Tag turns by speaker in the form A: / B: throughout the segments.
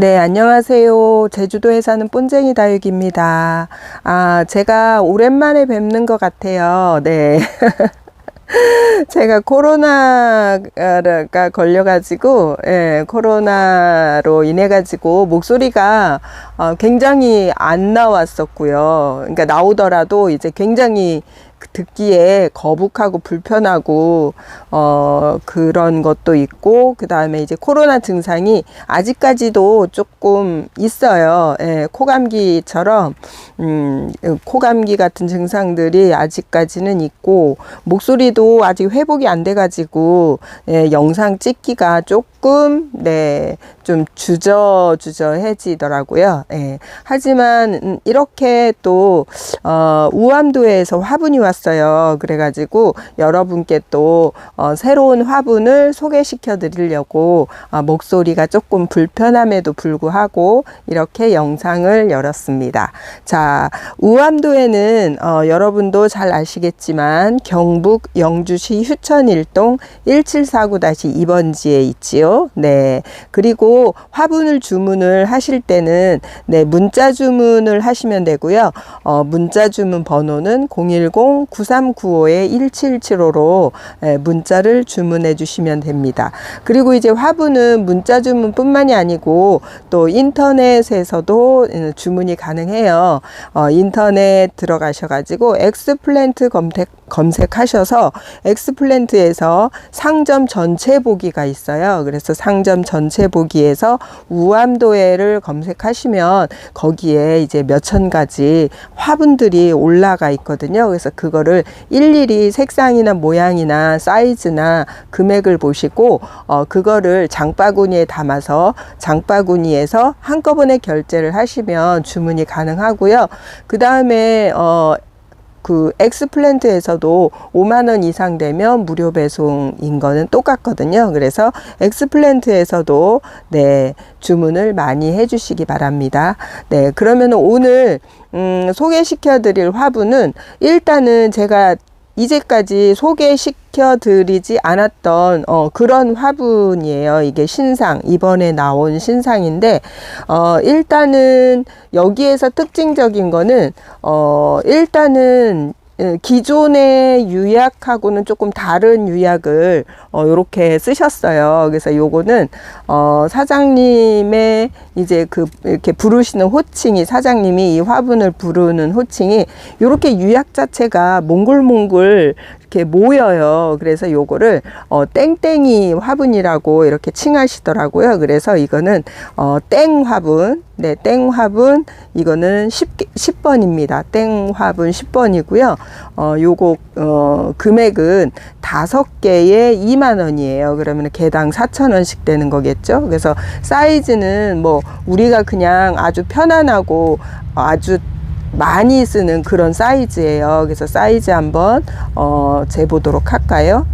A: 네, 안녕하세요. 제주도에 사는 본쟁이 다육입니다. 아, 제가 오랜만에 뵙는 것 같아요. 네. 제가 코로나가 걸려가지고, 예, 코로나로 인해가지고 목소리가 어, 굉장히 안 나왔었고요. 그러니까 나오더라도 이제 굉장히 듣기에 거북하고 불편하고 어 그런 것도 있고 그 다음에 이제 코로나 증상이 아직까지도 조금 있어요. 예, 코감기처럼 음 코감기 같은 증상들이 아직까지는 있고 목소리도 아직 회복이 안 돼 가지고 예, 영상 찍기가 조금 네좀 주저 주저해지더라고요. 예. 하지만 음, 이렇게 또 어, 우암도에서 화분이 왔어요. 그래가지고 여러분께 또 어, 새로운 화분을 소개시켜 드리려고 어, 목소리가 조금 불편함에도 불구하고 이렇게 영상을 열었습니다. 자, 우암도에는 어, 여러분도 잘 아시겠지만 경북 영주시 휴천 일동 1749-2번지에 있지요. 네. 그리고 화분을 주문을 하실 때는 네, 문자 주문을 하시면 되고요. 어, 문자 주문 번호는 010 9395-1775로 예, 문자를 주문해 주시면 됩니다. 그리고 이제 화분은 문자 주문뿐만이 아니고 또 인터넷에서도 음, 주문이 가능해요. 어, 인터넷 들어가셔가지고 엑스플랜트 검색, 검색하셔서 엑스플랜트에서 상점 전체 보기가 있어요. 그래서 상점 전체 보기에서 우암도해를 검색하시면 거기에 이제 몇천 가지 화분들이 올라가 있거든요. 그래서 그거를 일일이 색상이나 모양이나 사이즈나 금액을 보시고 어 그거를 장바구니에 담아서 장바구니에서 한꺼번에 결제를 하시면 주문이 가능하고요. 그 다음에 어 그 엑스플랜트에서도 5만 원 이상 되면 무료 배송인 거는 똑같거든요. 그래서 엑스플랜트에서도 네, 주문을 많이 해 주시기 바랍니다. 네, 그러면 오늘 음, 소개시켜 드릴 화분은 일단은 제가 이제까지 소개시켜 드리지 않았던 어, 그런 화분이에요. 이게 신상 이번에 나온 신상인데 어, 일단은 여기에서 특징적인 거는 어, 일단은 예, 기존의 유약하고는 조금 다른 유약을 어 요렇게 쓰셨어요. 그래서 요거는 어 사장님의 이제 그 이렇게 부르시는 호칭이 사장님이 이 화분을 부르는 호칭이 요렇게 유약 자체가 몽글몽글 이렇게 모여요. 그래서 요거를 어 땡땡이 화분이라고 이렇게 칭하시더라고요. 그래서 이거는 어 땡 화분 네, 땡 화분 이거는 10, 10 번입니다. 땡 화분 10번이고요. 어, 요거 어, 금액은 다섯 개에 2만 원이에요. 그러면 개당 4천 원씩 되는 거겠죠. 그래서 사이즈는 뭐 우리가 그냥 아주 편안하고 아주 많이 쓰는 그런 사이즈예요. 그래서 사이즈 한번 어, 재보도록 할까요?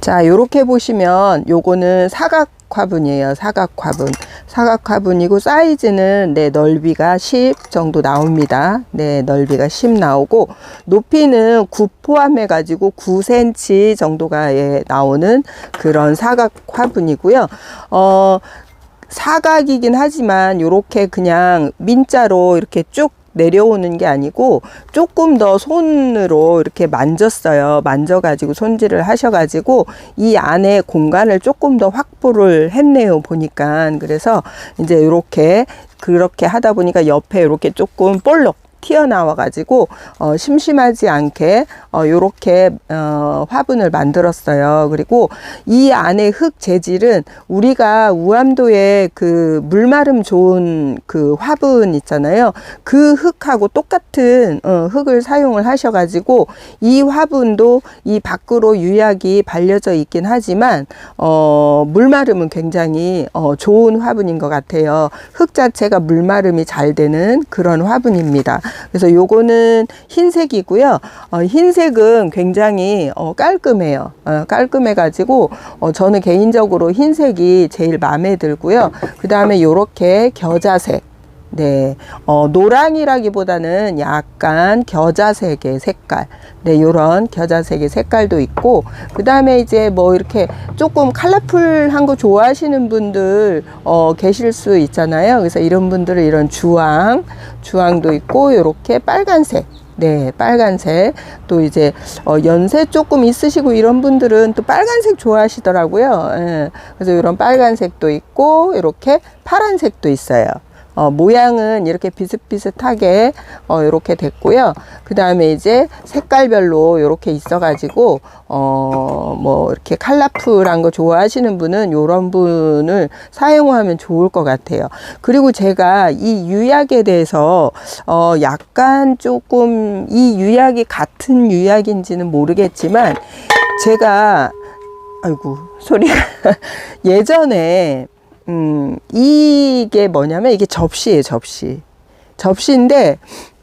A: 자, 요렇게 보시면 요거는 사각 화분이에요. 사각 화분. 사각 화분이고 사이즈는 네, 넓이가 10 정도 나옵니다. 네, 넓이가 10 나오고 높이는 9 포함해 가지고 9cm 정도가 예, 나오는 그런 사각 화분이고요. 어 사각이긴 하지만 요렇게 그냥 민자로 이렇게 쭉 내려오는 게 아니고 조금 더 손으로 이렇게 만졌어요. 만져가지고 손질을 하셔가지고 이 안에 공간을 조금 더 확보를 했네요. 보니까. 그래서 이제 이렇게 그렇게 하다 보니까 옆에 이렇게 조금 볼록 튀어나와 가지고 어, 심심하지 않게 어, 요렇게 어, 화분을 만들었어요. 그리고 이 안에 흙 재질은 우리가 우암도에 그 물마름 좋은 그 화분 있잖아요. 그 흙하고 똑같은 어, 흙을 사용을 하셔 가지고 이 화분도 이 밖으로 유약이 발려져 있긴 하지만 어, 물마름은 굉장히 어, 좋은 화분인 것 같아요. 흙 자체가 물마름이 잘 되는 그런 화분입니다. 그래서 요거는 흰색이고요. 어, 흰색은 굉장히 어, 깔끔해요. 어, 깔끔해 가지고 어, 저는 개인적으로 흰색이 제일 마음에 들고요. 그 다음에 요렇게 겨자색 네, 어, 노랑이라기보다는 약간 겨자색의 색깔. 네, 요런 겨자색의 색깔도 있고, 그 다음에 이제 뭐 이렇게 조금 컬러풀한 거 좋아하시는 분들, 어, 계실 수 있잖아요. 그래서 이런 분들은 이런 주황, 주황도 있고, 요렇게 빨간색. 네, 빨간색. 또 이제, 어, 연세 조금 있으시고 이런 분들은 또 빨간색 좋아하시더라고요. 예. 그래서 이런 빨간색도 있고, 이렇게 파란색도 있어요. 어, 모양은 이렇게 비슷비슷하게 어, 이렇게 됐고요. 그 다음에 이제 색깔별로 이렇게 있어가지고 어, 뭐 이렇게 컬러풀한 거 좋아하시는 분은 이런 분을 사용하면 좋을 것 같아요. 그리고 제가 이 유약에 대해서 어, 약간 조금 이 유약이 같은 유약인지는 모르겠지만 제가 아이고 소리가 예전에 음, 이게 뭐냐면 이게 접시예요, 접시. 접시인데,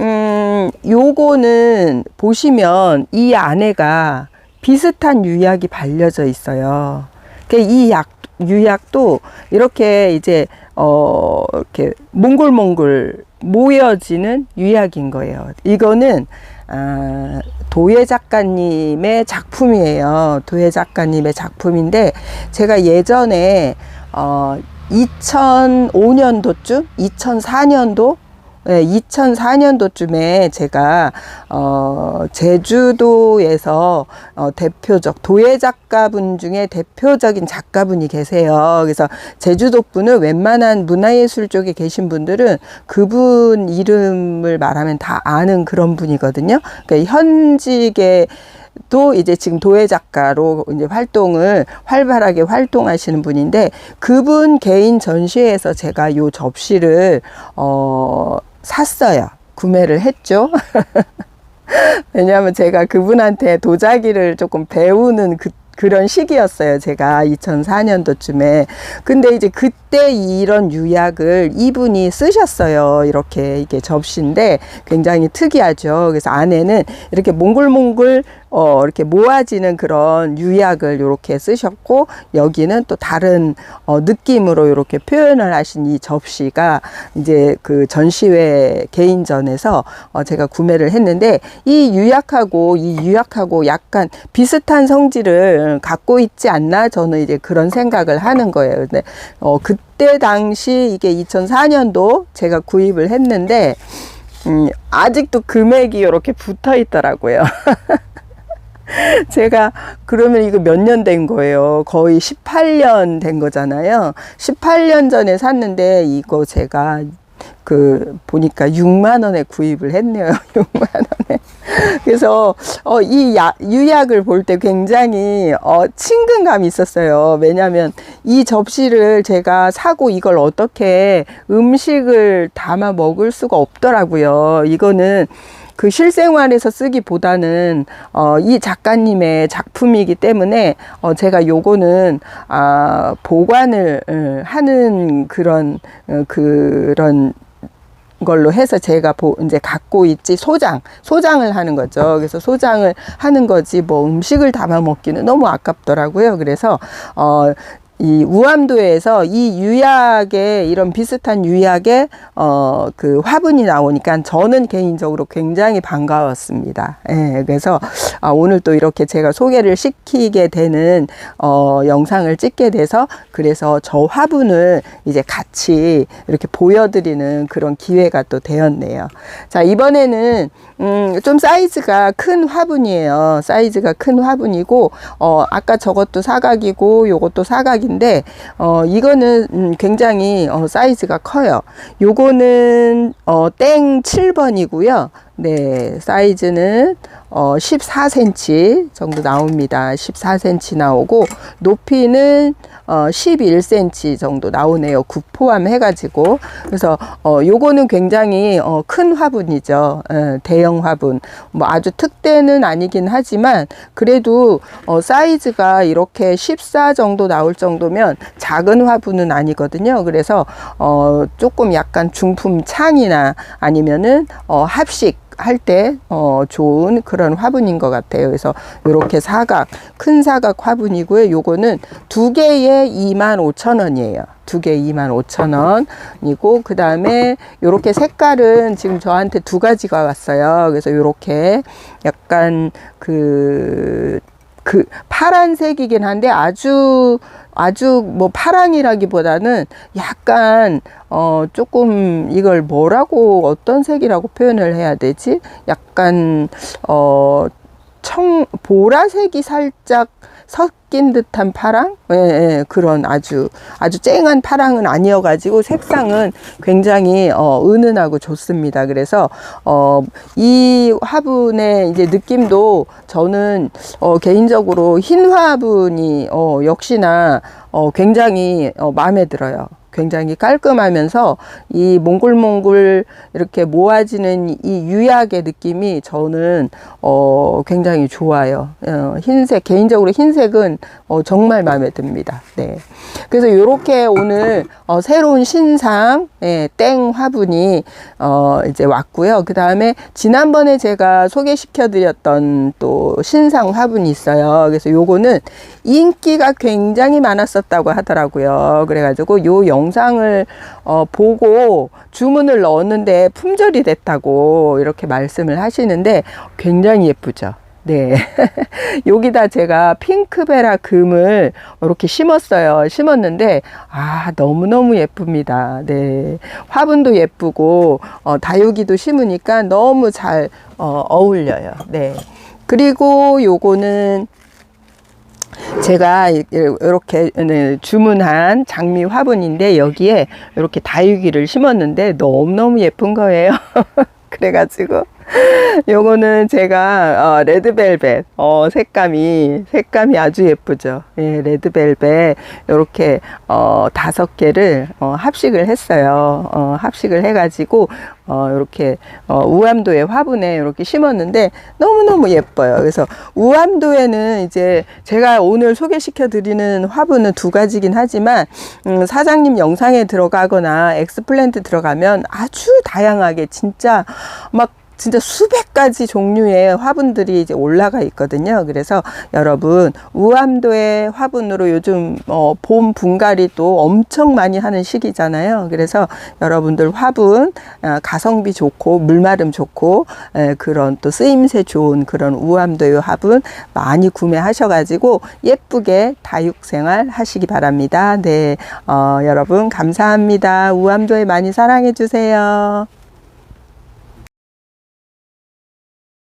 A: 음, 요거는 보시면 이 안에가 비슷한 유약이 발려져 있어요. 그러니까 이 약, 유약도 이렇게 이제, 어, 이렇게 몽글몽글 모여지는 유약인 거예요. 이거는, 아, 도예 작가님의 작품이에요. 도예 작가님의 작품인데, 제가 예전에, 어, 2005년도쯤, 2004년도, 네, 2004년도쯤에 제가 어, 제주도에서 어, 대표적 도예 작가분 중에 대표적인 작가분이 계세요. 그래서 제주도 분은 웬만한 문화예술 쪽에 계신 분들은 그분 이름을 말하면 다 아는 그런 분이거든요. 그러니까 현직에 또 이제 지금 도예 작가로 이제 활동을 활발하게 활동하시는 분인데 그분 개인 전시회에서 제가 요 접시를 어 샀어요. 구매를 했죠. 왜냐하면 제가 그분한테 도자기를 조금 배우는 그 그런 시기였어요. 제가 2004년도쯤에. 근데 이제 그때 이런 유약을 이분이 쓰셨어요. 이렇게 이게 접시인데 굉장히 특이하죠. 그래서 안에는 이렇게 몽글몽글 어, 이렇게 모아지는 그런 유약을 이렇게 쓰셨고 여기는 또 다른 어, 느낌으로 이렇게 표현을 하신 이 접시가 이제 그 전시회 개인전에서 어, 제가 구매를 했는데 이 유약하고 이 유약하고 약간 비슷한 성질을 갖고 있지 않나 저는 이제 그런 생각을 하는 거예요. 근데 어, 그때 당시 이게 2004년도 제가 구입을 했는데 음, 아직도 금액이 이렇게 붙어 있더라고요. 제가 그러면 이거 몇 년 된 거예요? 거의 18년 된 거잖아요. 18년 전에 샀는데 이거 제가 그 보니까 6만 원에 구입을 했네요. 6만 원에. 그래서 어, 이 야, 유약을 볼 때 굉장히 어, 친근감이 있었어요. 왜냐하면 이 접시를 제가 사고 이걸 어떻게 음식을 담아 먹을 수가 없더라고요. 이거는 그 실생활에서 쓰기보다는 어, 이 작가님의 작품이기 때문에 어, 제가 요거는 아, 보관을 어, 하는 그런 어, 그런 걸로 해서 제가 보, 이제 갖고 있지 소장 소장을 하는 거죠. 그래서 소장을 하는 거지 뭐 음식을 담아 먹기는 너무 아깝더라고요. 그래서 어. 이 우암도에서 이 유약에 이런 비슷한 유약에 어 그 화분이 나오니까 저는 개인적으로 굉장히 반가웠습니다. 예, 그래서 아, 오늘 또 이렇게 제가 소개를 시키게 되는 어 영상을 찍게 돼서 그래서 저 화분을 이제 같이 이렇게 보여드리는 그런 기회가 또 되었네요. 자 이번에는 음, 좀 사이즈가 큰 화분이에요. 사이즈가 큰 화분이고, 어, 아까 저것도 사각이고, 요것도 사각인데, 어, 이거는 음, 굉장히 어, 사이즈가 커요. 요거는 어, 땡 7번이고요. 네, 사이즈는 어, 14cm 정도 나옵니다. 14cm 나오고 높이는 어, 11cm 정도 나오네요. 굽 포함해가지고 그래서 어, 요거는 굉장히 어, 큰 화분이죠. 예, 대형 화분. 뭐 아주 특대는 아니긴 하지만 그래도 어, 사이즈가 이렇게 14 정도 나올 정도면 작은 화분은 아니거든요. 그래서 어, 조금 약간 중품 창이나 아니면은 어, 합식 할때 어, 좋은 그런 화분인 것 같아요. 그래서 이렇게 사각 큰 사각 화분이고요. 요거는 두 개에 2만 5천 원이에요. 두 개 2만 5천 원이고 그 다음에 요렇게 색깔은 지금 저한테 두 가지가 왔어요. 그래서 요렇게 약간 그 그 파란색이긴 한데 아주 아주 뭐 파랑이라기보다는 약간 어 조금 이걸 뭐라고 어떤 색이라고 표현을 해야 되지? 약간 어청 보라색이 살짝 섞인 듯한 파랑? 예, 예, 그런 아주 아주 쨍한 파랑은 아니어가지고 색상은 굉장히 어, 은은하고 좋습니다. 그래서 어, 이 화분의 이제 느낌도 저는 어, 개인적으로 흰 화분이 어, 역시나 어, 굉장히 어, 마음에 들어요. 굉장히 깔끔하면서 이 몽글몽글 이렇게 모아지는 이 유약의 느낌이 저는 어 굉장히 좋아요. 어, 흰색 개인적으로 흰색은 어 정말 마음에 듭니다. 네. 그래서 이렇게 오늘 어 새로운 신상 예, 땡 화분이 어 이제 왔고요. 그 다음에 지난번에 제가 소개시켜 드렸던 또 신상 화분이 있어요. 그래서 요거는 인기가 굉장히 많았었다고 하더라고요. 그래가지고 요 영 상을 어, 보고 주문을 넣었는데 품절이 됐다고 이렇게 말씀을 하시는데 굉장히 예쁘죠. 네. 여기다 제가 핑크베라 금을 이렇게 심었어요. 심었는데, 아, 너무너무 예쁩니다. 네. 화분도 예쁘고, 어, 다육이도 심으니까 너무 잘, 어, 어울려요. 네. 그리고 요거는 제가 이렇게 주문한 장미 화분인데 여기에 이렇게 다육이를 심었는데 너무너무 예쁜 거예요. 그래가지고 요거는 제가 어, 레드벨벳 어, 색감이 색감이 아주 예쁘죠. 예, 레드벨벳 요렇게 어, 다섯 개를 어, 합식을 했어요. 어, 합식을 해가지고 어, 이렇게 어, 우암도의 화분에 이렇게 심었는데 너무너무 예뻐요. 그래서 우암도에는 이제 제가 오늘 소개시켜 드리는 화분은 두 가지긴 하지만 음, 사장님 영상에 들어가거나 엑스플랜트 들어가면 아주 다양하게 진짜 막 진짜 수백 가지 종류의 화분들이 이제 올라가 있거든요. 그래서 여러분 우암도의 화분으로 요즘 어, 봄 분갈이 또 엄청 많이 하는 시기잖아요. 그래서 여러분들 화분 어, 가성비 좋고 물마름 좋고 에, 그런 또 쓰임새 좋은 그런 우암도의 화분 많이 구매하셔가지고 예쁘게 다육생활 하시기 바랍니다. 네, 어, 여러분 감사합니다. 우암도에 많이 사랑해 주세요.